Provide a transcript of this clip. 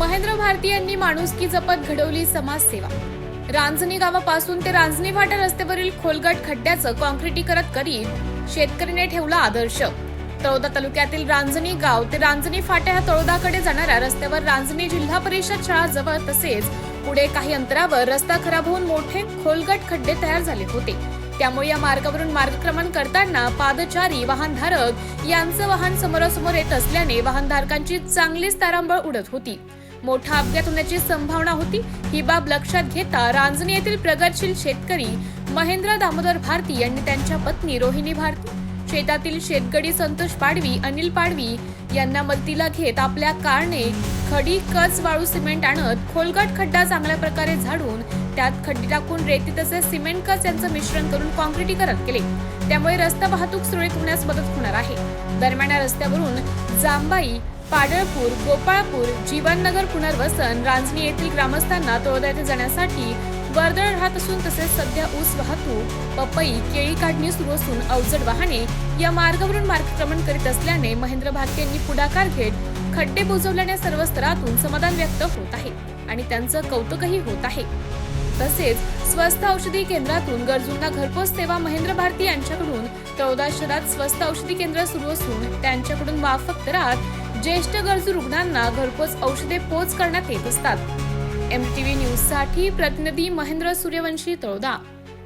महेंद्र भारती यांनी माणुसकी जपत घडवली समाजसेवा. रांजणी गावापासून ते रांजणी फाटा रस्त्यावरील खोलगट खड्ड्याचं कॉन्क्रिटीकरण करीत शेतकरीने ठेवला आदर्श. तळोदा तालुक्यातील रांजणी गाव ते रांजणी फाटा ह्या तळोदाकडे जाणाऱ्या रस्त्यावर रांजणी जिल्हा परिषद शाळा जवळ तसेच पुढे काही अंतरावर रस्ता खराब होऊन मोठे खोलगट खड्डे तयार झाले होते. त्यामुळे या मार्गावरून मार्गक्रमण करताना पादचारी वाहनधारक यांचं वाहन समोरासमोर येत असल्याने वाहनधारकांची चांगलीच तारांबळ उडत होती. मोठा अपघात होण्याची संभावना होती. ही बाब लक्षात घेता रांजणी येथील प्रगतशील शेतकरी महेंद्र दामोदर भारती यांनी त्यांच्या पत्नी रोहिणी भारती शेतातील शेतकरी संतोष पाडवी अनिल पाडवी यांना मदतीला घेत आपल्या कारने खडी कच वाळू सिमेंट आणत खोलगट खड्डा चांगल्या प्रकारे झाडून त्यात खड्डी टाकून रेती तसेच सिमेंट कच यांचं मिश्रण करून कॉन्क्रिटीकरण केले. त्यामुळे रस्ता वाहतूक सुरळीत होण्यास मदत होणार आहे. दरम्यान या रस्त्यावरून जांबाई पाडळपूर गोपाळपूर जीवननगर पुनर्वसन रांजणी येथील ग्रामस्थांना तळोदा येथे जाण्यासाठी वर्दळ राहत असून तसेच सध्या ऊस वाहतूक पपई केळी काढणी सुरू असून अवजड वाहने या मार्गावरून मार्गक्रमण करीत असल्याने महेंद्र भारती यांनी पुढाकार घेत खड्डे बुजवल्याने सर्व स्तरातून समाधान व्यक्त होत आहे आणि त्यांचं कौतुकही होत आहे. तसेच स्वस्त औषधी केंद्रातून गरजूंना घरपोच सेवा महेंद्र भारती यांच्याकडून चौदा शहरात स्वस्त औषधी केंद्र सुरू असून त्यांच्याकडून माफक दरात ज्येष्ठ गरजू रुग्णांना घरपोच औषधे पोच करण्यात येत असतात. एम टी न्यूजसाठी प्रतिनिधी महेंद्र सूर्यवंशी तळोदा.